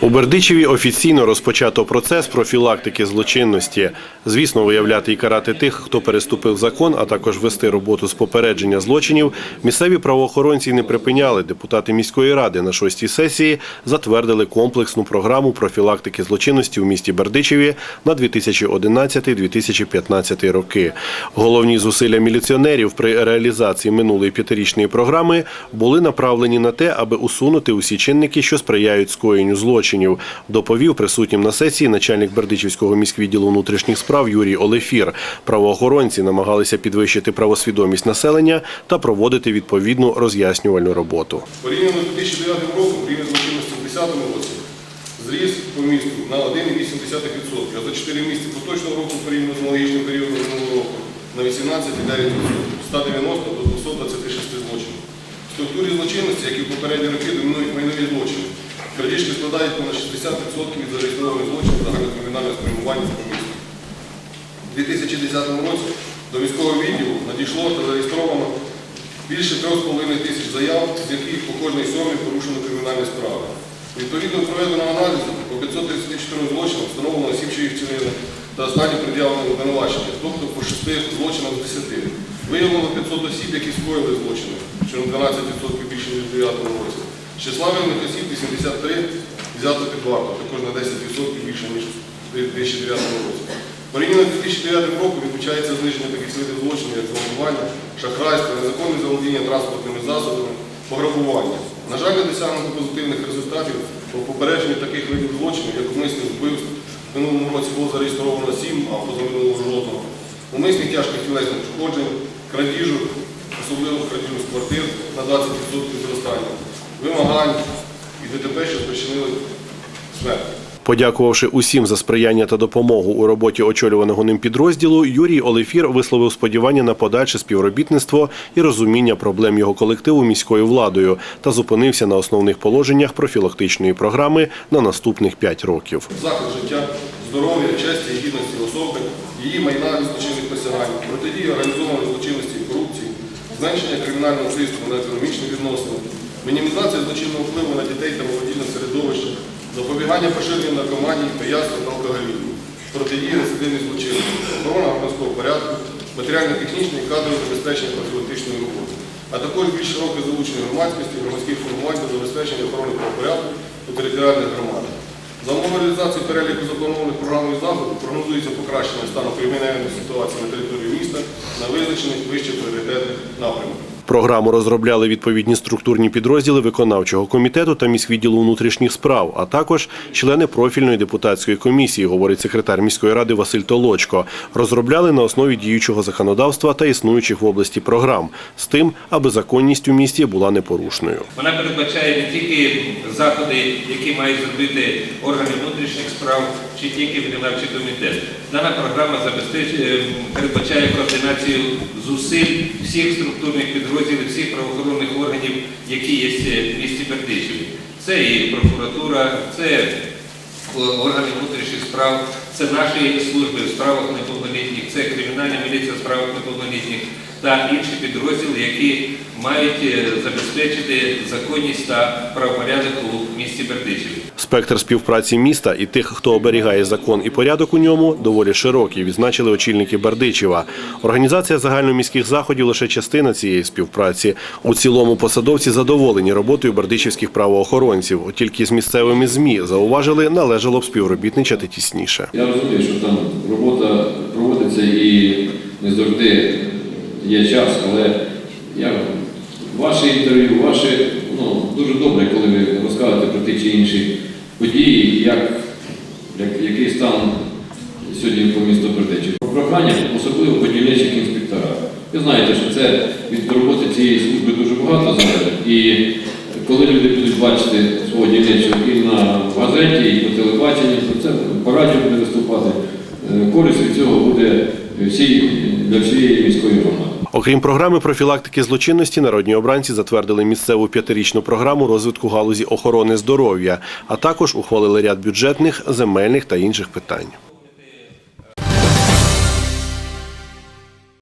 У Бердичеві офіційно розпочато процес профілактики злочинності. Звісно, виявляти і карати тих, хто переступив закон, а також вести роботу з попередження злочинів. Місцеві правоохоронці не припиняли. Депутати міської ради на шостій сесії затвердили комплексну програму профілактики злочинності у місті Бердичеві на 2011-2015 роки. Головні зусилля міліціонерів при реалізації минулої п'ятирічної програми були направлені на те, аби усунути усі чинники, що сприяють скоєнню злочинів. Доповів присутнім на сесії начальник Бердичівського міськвідділу внутрішніх справ Юрій Олефір. Правоохоронці намагалися підвищити правосвідомість населення та проводити відповідну роз'яснювальну роботу. Порівняно з 2009 роком рівень злочинності в 2010 році зріс по місту на 1,8%, а за 4 місяці поточного року порівняно з аналогічним періодом минулого року на 18,9%, 190 до 226 злочинів. В структурі злочинності, як і в попередні роки, домінують майнові злочини. Крадіжки складають понад 60% від зареєстрованих злочинів загального кримінального спрямування по місту. У 2010 році до міського відділу надійшло та зареєстровано більше 3,5 тисяч заяв, з яких по кожній сьомій порушено кримінальні справи. Відповідно проведеного аналізу, по 534 злочинам встановлено осіб, що їх вчинили, та останні пред'явлені обвинувачення, тобто по 6 злочинам з 10. Виявлено 500 осіб, які скоїли злочини, що на 12% більше, ніж у 2009 році. З осіб 83 взято під варту, також на 10% більше, ніж у 2009 році. Порівняно з 2009 роком відмічається зниження таких видів злочинів, як зловживання, шахрайство, незаконне заволодіння транспортними засобами, пограбування. На жаль, не досягнуто позитивних результатів по попередженню таких видів злочинів, як умисних вбивств. В минулому році було зареєстровано 7, а позаминулого жодного. Умисних тяжких тілесних ушкоджень, крадіжок, особливо крадіжок з квартир на 20% зростання, вимагань і ДТП, що спричинили смерть. Подякувавши усім за сприяння та допомогу у роботі очолюваного ним підрозділу, Юрій Олефір висловив сподівання на подальше співробітництво і розуміння проблем його колективу міською владою та зупинився на основних положеннях профілактичної програми на наступних п'ять років. захист життя, здоров'я, честі і гідності особи, її майна від злочинних посягань, протидія організованої злочинності і корупції, зменшення кримінального тиску на економічні відносини, мінімізація злочинного впливу на дітей та молодіжне середовище, запобігання поширенню наркоманії, пияцтва та алкоголізму, протидія рецидивних злочинів, охорона громадського порядку, матеріально-технічне і кадрове забезпечення профілактичної роботи, а також більш широке залучення громадськості, громадських формувань та забезпечення охорони правопорядку у територіальних громадах. За умови реалізації переліку запланованих програмних заходу прогнозується покращення стану кримінальної ситуації на території міста на визначених вище пріоритетних напрямках. Програму розробляли відповідні структурні підрозділи виконавчого комітету та міськвідділу внутрішніх справ, а також члени профільної депутатської комісії, говорить секретар міської ради Василь Толочко. Розробляли на основі діючого законодавства та існуючих в області програм з тим, аби законність у місті була непорушною. Вона передбачає не тільки заходи, які мають зробити органи внутрішніх справ чи тільки виконавчий комітет. Дана програма передбачає координацію зусиль всіх структурних підрозділів, всіх правоохоронних органів, які є в місті Бердичеві. Це і прокуратура, це органи внутрішніх справ, це наші служби в справах неповнолітніх, це кримінальна міліція в справах неповнолітніх та інші підрозділи, які мають е, забезпечити законність та правопорядок у місті Бердичеві. Спектр співпраці міста і тих, хто оберігає закон і порядок у ньому, доволі широкий, відзначили очільники Бердичева. Організація загальноміських заходів лише частина цієї співпраці. У цілому посадовці задоволені роботою бердичівських правоохоронців. От тільки з місцевими змі зауважили, належало б співробітничати тісніше. Я розумію, що там робота проводиться і не завжди є час, але я ваше інтерв'ю, ваше ну, дуже добре, коли ви розказуєте про ті чи інші події, як, як, який стан сьогодні по місту Бердичів. Про прохання, особливо по дільничих інспекторах. Ви знаєте, що це від роботи цієї служби дуже багато залежить. І коли люди будуть бачити свого дільничого і на газеті, і по телебаченню, то це по радіо буде виступати. Е, Користь від цього буде всій, для всієї міської громади. Окрім програми профілактики злочинності, народні обранці затвердили місцеву п'ятирічну програму розвитку галузі охорони здоров'я, а також ухвалили ряд бюджетних, земельних та інших питань.